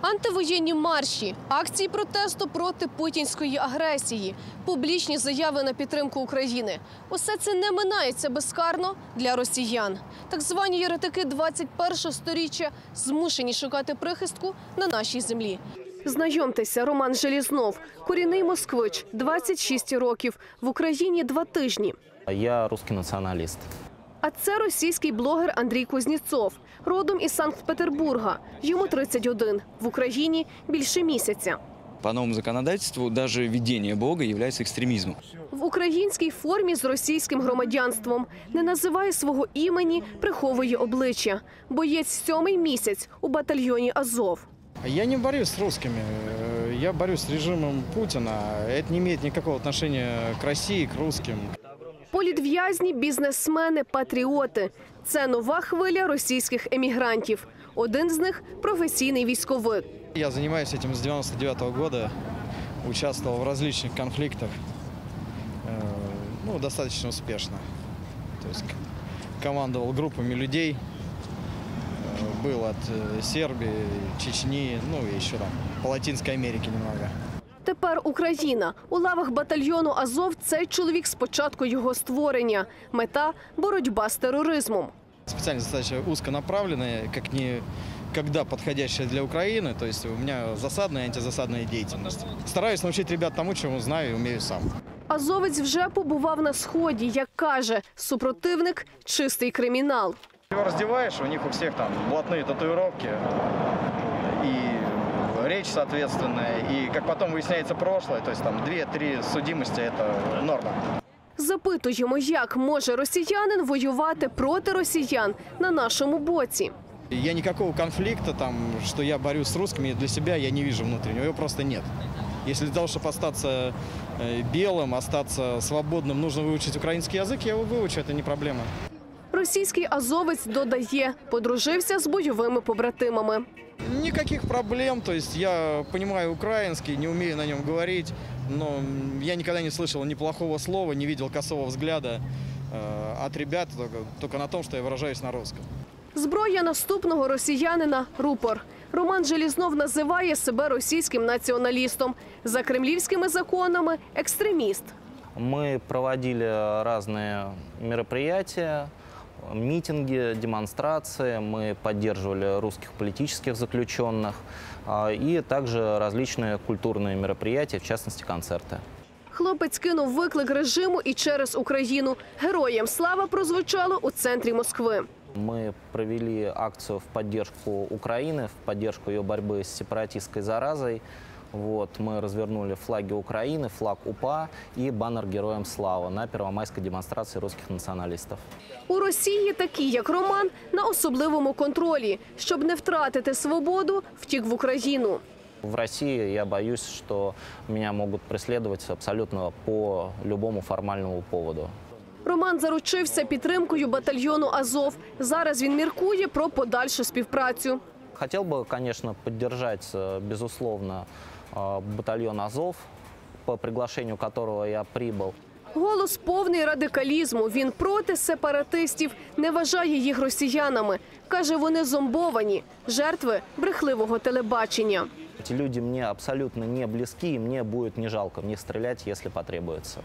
Антивоєнні марші, акції протесту проти путінської агресії, публічні заяви на підтримку України. Усе це не минається безкарно для росіян. Так звані єретики 21-го сторіччя змушені шукати прихистку на нашій землі. Знайомтеся, Роман Желізнов, корінний москвич, 26 років, в Україні два тижні. Я русский националист. А це російський блогер Андрій Кузнєцов, родом із Санкт-Петербурга. Йому 31, в Україні більше місяця. По новому законодательству даже видение Бога является экстремизмом. В українській формі з російським громадянством не називає свого імені, приховує обличчя. Боєць сьомий місяць у батальйоні Азов. Я не борюсь с русскими, э, я борюсь с режимом Путина. Это не имеет никакого отношения к России, к русским. Політв'язні, бізнесмени, патріоти. Це нова хвиля російських емігрантів. Один з них професійний військовик. Я занимаюсь этим с 99 года, участвовал в различных конфликтах, э, ну, достаточно успешно. То есть к- командовал группами людей, э, был от э, Сербии, Чечни, ну и еще там по Латинской Америке немного. Тепер Україна у лавах батальйону Азов. Цей чоловік з початку його створення. Мета боротьба з тероризмом. Специальная задача узконаправленная, как никогда подходящая для Украины. То есть у меня засадная и антизасадная деятельность. Стараюсь научить ребят тому, чему знаю и умею сам. Азовець вже побував на сході. Як каже, супротивник чистий кримінал. Его раздеваешь, у них у всех там блатные татуировки и речь соответственная. И как потом выясняется прошлое, то есть там 2-3 судимости – это норма. Запитуємо, як може росіянин воювати проти росіян на нашому боці. Я никакого конфликта, там, что я борюсь с русскими, для себя я не вижу внутреннего, его просто нет. Если для того, чтобы остаться э, белым, остаться свободным, нужно выучить украинский язык, я его выучу, это не проблема. Російський азовець додає, подружився з бойовими побратимами. Никаких проблем, то есть я понимаю украинский, не умею на нем говорить, но м, я никогда не слышал ни плохого слова, не видел косого взгляда э, от ребят, только, только на том, что я выражаюсь на русском. Зброя наступного росіянина рупор. Роман Желізнов називає себе російським націоналістом. За кремлівськими законами екстреміст. Мы проводили разные мероприятия, митинги, демонстрации. Мы поддерживали русских политических заключенных а, и также различные культурные мероприятия, в частности концерты. Хлопець кинув виклик режиму і через Україну. Героям слава прозвучало у центрі Москви. Мы провели акцию в поддержку Украины, в поддержку ее борьбы с сепаратистской заразой. Вот, мы развернули флаги Украины, флаг УПА и баннер «Героям слава» на первомайской демонстрации русских националистов. У Росії такі, як Роман, на особливому контролі. Щоб не втратити свободу, втік в Україну. В России я боюсь, что меня могут преследовать абсолютно по любому формальному поводу. Роман заручився підтримкою батальйону Азов. Зараз він міркує про подальшу співпрацю. Хотел бы, конечно, поддержать, э, безусловно, э, батальон «Азов», по приглашению которого я прибыл. Голос повний радикалізму. Він проти сепаратистів, не вважає їх росіянами. Каже, вони зомбовані, жертви брехливого телебачення. Эти люди мне абсолютно не близки, и мне будет не жалко в них стрелять, если потребуется.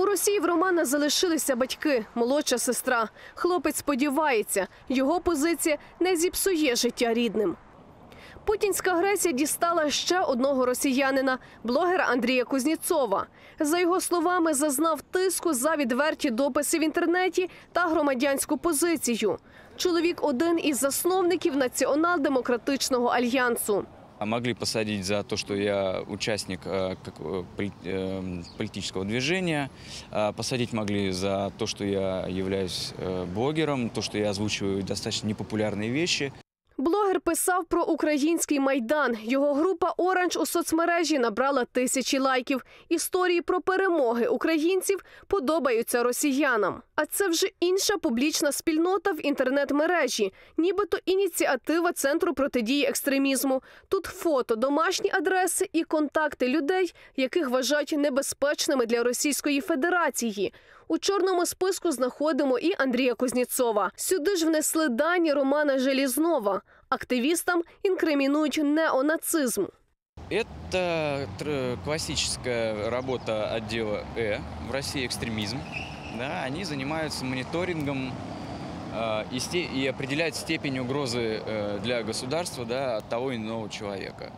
У Росії в Романа залишилися батьки, молодша сестра. Хлопець сподівається, його позиція не зіпсує життя рідним. Путінська агресія дістала ще одного росіянина, блогера Андрія Кузнєцова. За його словами, зазнав тиску за відверті дописи в інтернеті та громадянську позицію. Чоловік один із засновників Націонал-демократичного альянсу. А могли посадить за то, что я участник э, как, э, поли- э, политического движения. А Посадить могли за то, что я являюсь э, блогером, то, что я озвучиваю достаточно непопулярные вещи. Писав про український майдан. Його група Оранж у соцмережі набрала тисячі лайків. Історії про перемоги українців подобаються росіянам. А це вже інша публічна спільнота в інтернет-мережі, нібито ініціатива центру протидії екстремізму. Тут фото, домашні адреси і контакти людей, яких вважають небезпечними для Російської Федерації. У чорному списку знаходимо і Андрія Кузнєцова. Сюди ж внесли дані Романа Желізнова Активістам інкримінують неонацизм. Это тр- классическая работа отдела Э в России экстремизм. Да, они занимаются мониторингом э, и, сте- и определяют степень угрозы э, для государства да, от того или иного человека.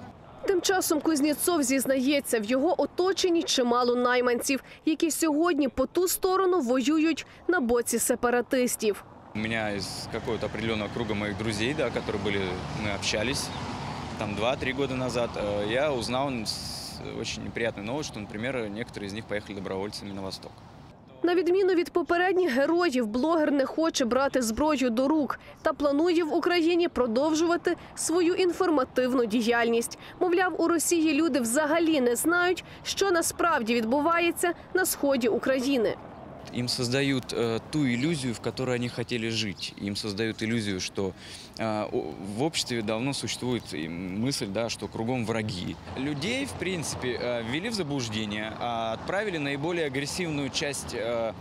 Тим часом Кузнєцов зізнається, в його оточенні чимало найманців, які сьогодні по ту сторону воюють на боці сепаратистів. У меня из какого-то определенного круга моих друзей, да, которые были, мы общались там 2-3 года назад, э, я узнал с- очень неприятную новость, что, например, некоторые из них поехали добровольцами на восток. На відміну від попередніх героїв, блогер не хоче брати зброю до рук та планує в Україні продовжувати свою інформативну діяльність. Мовляв, у Росії люди взагалі не знають, що насправді відбувається на сході України. Им создают э, ту иллюзию, в которой они хотели жить. Им создают иллюзию, что э, в обществе давно существует мысль, да, что кругом враги. Людей, в принципе, э, ввели в заблуждение, а отправили наиболее агрессивную часть, э,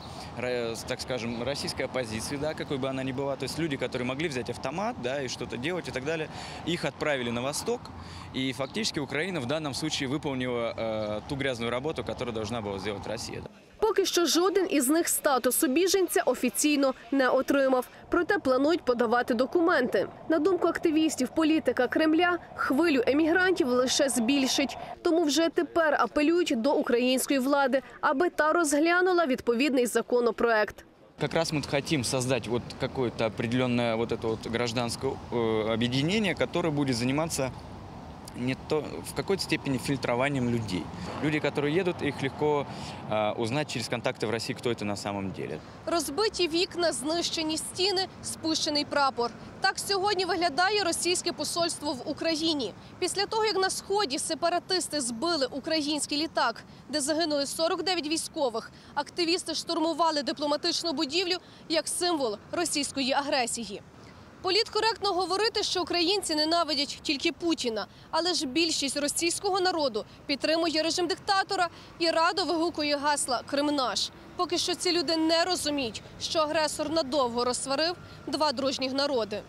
так скажем, российской оппозиции, да, какой бы она ни была. То есть люди, которые могли взять автомат да, и что-то делать и так далее, их отправили на восток. И фактически Украина в данном случае выполнила э, ту грязную работу, которую должна была сделать Россия. да. Поки що жоден із них статусу біженця офіційно не отримав. Проте планують подавати документи. На думку активістів, політика Кремля хвилю емігрантів лише збільшить. Тому вже тепер апелюють до української влади, аби та розглянула відповідний законопроект. Как раз мы хотим создать вот какое-то определенное вот это вот гражданское э, объединение, которое будет заниматься не то, в какой-то степени фильтрованием людей. Люди, которые едут, их легко э, узнать через контакты в России, кто это на самом деле. Розбиті вікна, знищені стіни, спущений прапор. Так сьогодні виглядає російське посольство в Україні. Після того, як на сході сепаратисти збили український літак, де загинули 49 військових, активісти штурмували дипломатичну будівлю як символ російської агресії. Політкоректно говорити, що українці ненавидять тільки Путіна, але ж більшість російського народу підтримує режим диктатора і радо вигукує гасла Крим наш. Поки що ці люди не розуміють, що агресор надовго розсварив два дружніх народи.